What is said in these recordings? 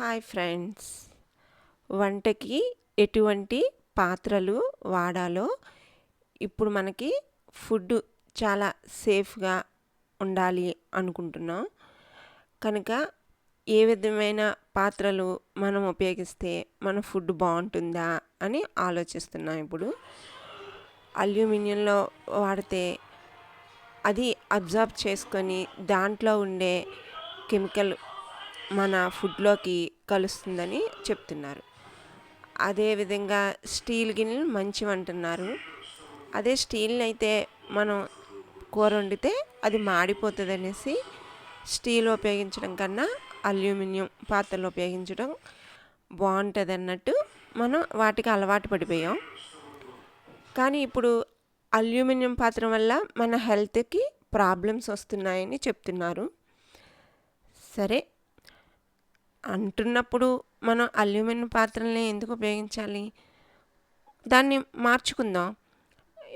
Hi friends. వంటకి ఎటువంటి పాత్రలు వాడాలో ఇప్పుడు మనకి ఫుడ్ చాలా సేఫ్గా ఉండాలి అనుకుంటున్నాం. కనుక ఏ విధమైన పాత్రలు మనం ఉపయోగిస్తే మన ఫుడ్ బాగుంటుందా అని ఆలోచిస్తున్నాం ఇప్పుడు. అల్యూమినియంలో వాడితే అది అబ్జర్వ్ చేసుకొని దాంట్లో ఉండే కెమికల్ మన ఫుడ్లోకి కలుస్తుందని చెప్తున్నారు. అదేవిధంగా స్టీల్ గిన్నెలు మంచివి అంటున్నారు అదే స్టీల్ని అయితే మనం కూర వండితే అది మాడిపోతుంది అనేసి స్టీల్ ఉపయోగించడం కన్నా అల్యూమినియం పాత్రలు ఉపయోగించడం బాగుంటుంది అన్నట్టు మనం వాటికి అలవాటు పడిపోయాం. కానీ ఇప్పుడు అల్యూమినియం పాత్ర వల్ల మన హెల్త్కి ప్రాబ్లమ్స్ వస్తున్నాయని చెప్తున్నారు. సరే అంటున్నప్పుడు మనం అల్యూమినియం పాత్రల్ని ఎందుకు ఉపయోగించాలి? దాన్ని మార్చుకుందాం.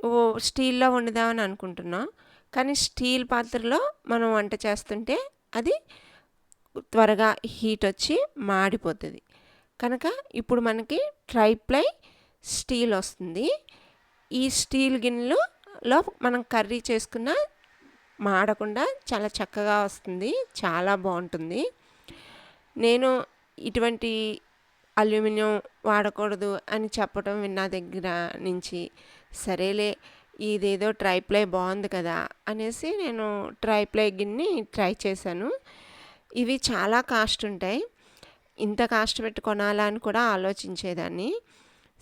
ఓ స్టీల్లో వండుదామని అనుకుంటున్నాం. కానీ స్టీల్ పాత్రలో మనం వంట చేస్తుంటే అది త్వరగా హీట్ వచ్చి మాడిపోతుంది. కనుక ఇప్పుడు మనకి ట్రైప్లై స్టీల్ వస్తుంది. ఈ స్టీల్ గిన్నెలో మనం కర్రీ చేసుకున్న మాడకుండా చాలా చక్కగా వస్తుంది. చాలా బాగుంటుంది. నేను ఇటువంటి అల్యూమినియం వాడకూడదు అని చెప్పడం విన్న దగ్గర నుంచి సరేలే ఇదేదో ట్రైప్లై బాగుంది కదా అనేసి నేను ట్రైప్లై గిన్ని ట్రై చేశాను. ఇవి చాలా కాస్ట్ ఉంటాయి. ఇంత కాస్ట్ పెట్టి కొనాలా అని కూడా ఆలోచించేదాన్ని.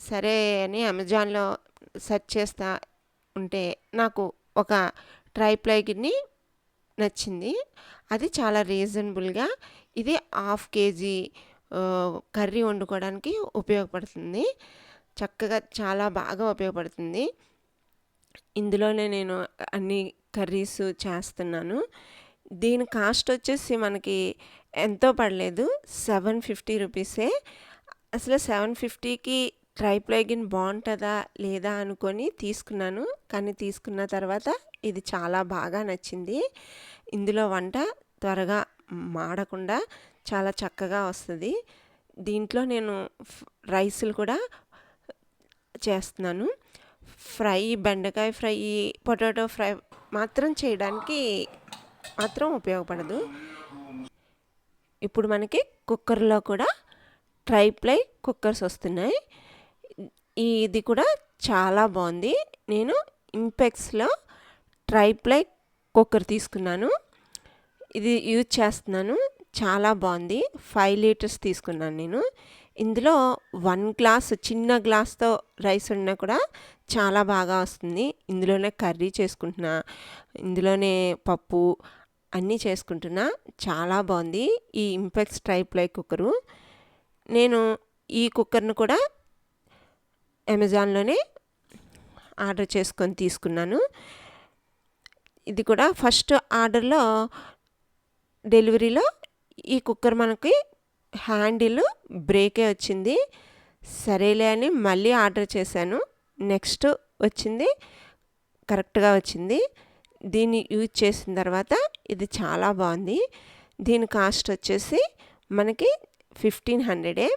సరే అని అమెజాన్లో సెర్చ్ చేస్తా ఉంటే నాకు ఒక ట్రైప్లై గిన్ని నచ్చింది. అది చాలా రీజనబుల్గా ఇది హాఫ్ కేజీ కర్రీ వండుకోవడానికి ఉపయోగపడుతుంది. చక్కగా చాలా బాగా ఉపయోగపడుతుంది. ఇందులోనే నేను అన్ని కర్రీస్ చేస్తున్నాను. దీని కాస్ట్ వచ్చేసి మనకి ఎంతో పడలేదు. సెవెన్ ఫిఫ్టీ రూపీసే. అసలు సెవెన్ ఫిఫ్టీకి ట్రైప్లైగిన్ బాగుంటుందా లేదా అనుకొని తీసుకున్నాను. కానీ తీసుకున్న తర్వాత ఇది చాలా బాగా నచ్చింది. ఇందులో వంట త్వరగా మాడకుండా చాలా చక్కగా వస్తుంది. దీంట్లో నేను రైసులు కూడా చేస్తున్నాను. ఫ్రై బెండకాయ ఫ్రై పొటాటో ఫ్రై మాత్రం చేయడానికి మాత్రం ఉపయోగపడదు. ఇప్పుడు మనకి కుక్కర్లో కూడా ట్రైప్లై కుక్కర్స్ వస్తున్నాయి. ఇది కూడా చాలా బాగుంది. నేను ఇంపెక్స్లో ట్రైప్లై కుక్కర్ తీసుకున్నాను. ఇది యూజ్ చేస్తున్నాను. చాలా బాగుంది. ఫైవ్ లీటర్స్ తీసుకున్నాను నేను. ఇందులో వన్ గ్లాస్ చిన్న గ్లాస్తో రైస్ ఉన్నా కూడా చాలా బాగా వస్తుంది. ఇందులోనే కర్రీ చేసుకుంటున్నా. ఇందులోనే పప్పు అన్నీ చేసుకుంటున్నా. చాలా బాగుంది. ఈ ఇంపెక్స్ ట్రైప్లై కుక్కరు. నేను ఈ కుక్కర్ను కూడా అమెజాన్లోనే ఆర్డర్ చేసుకొని తీసుకున్నాను. ఇది కూడా ఫస్ట్ ఆర్డర్లో డెలివరీలో ఈ కుక్కర్ మనకి హ్యాండిల్ బ్రేకే వచ్చింది. సరేలే అని మళ్ళీ ఆర్డర్ చేశాను. నెక్స్ట్ వచ్చింది కరెక్ట్గా వచ్చింది. దీన్ని యూజ్ చేసిన తర్వాత ఇది చాలా బాగుంది. దీని కాస్ట్ వచ్చేసి మనకి ఫిఫ్టీన్ హండ్రెడే.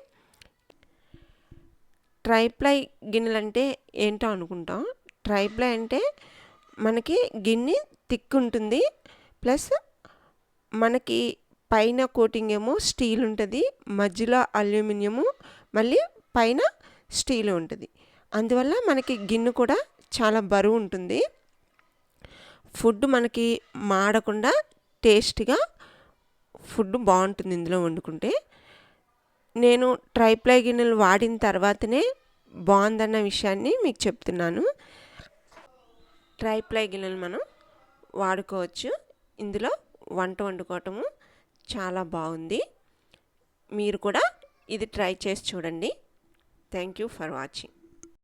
ట్రైప్లై గిన్నెలు అంటే ఏంటో అనుకుంటాం. ట్రైప్లై అంటే మనకి గిన్నె థిక్ ఉంటుంది. ప్లస్ మనకి పైన కోటింగ్ ఏమో స్టీల్ ఉంటుంది మధ్యలో అల్యూమినియము మళ్ళీ పైన స్టీల్ ఉంటుంది. అందువల్ల మనకి గిన్నె కూడా చాలా బరువు ఉంటుంది. ఫుడ్ మనకి మాడకుండా టేస్ట్గా ఫుడ్ బాగుంటుంది ఇందులో వండుకుంటే. నేను ట్రైప్లై గిన్నెలు వాడిన తర్వాతనే బాగుందన్న విషయాన్ని మీకు చెప్తున్నాను. ట్రైప్లై గిన్నెలు మనం వాడుకోవచ్చు. ఇందులో వంట వండుకోవటము చాలా బాగుంది. మీరు కూడా ఇది ట్రై చేసి చూడండి. Thank you for watching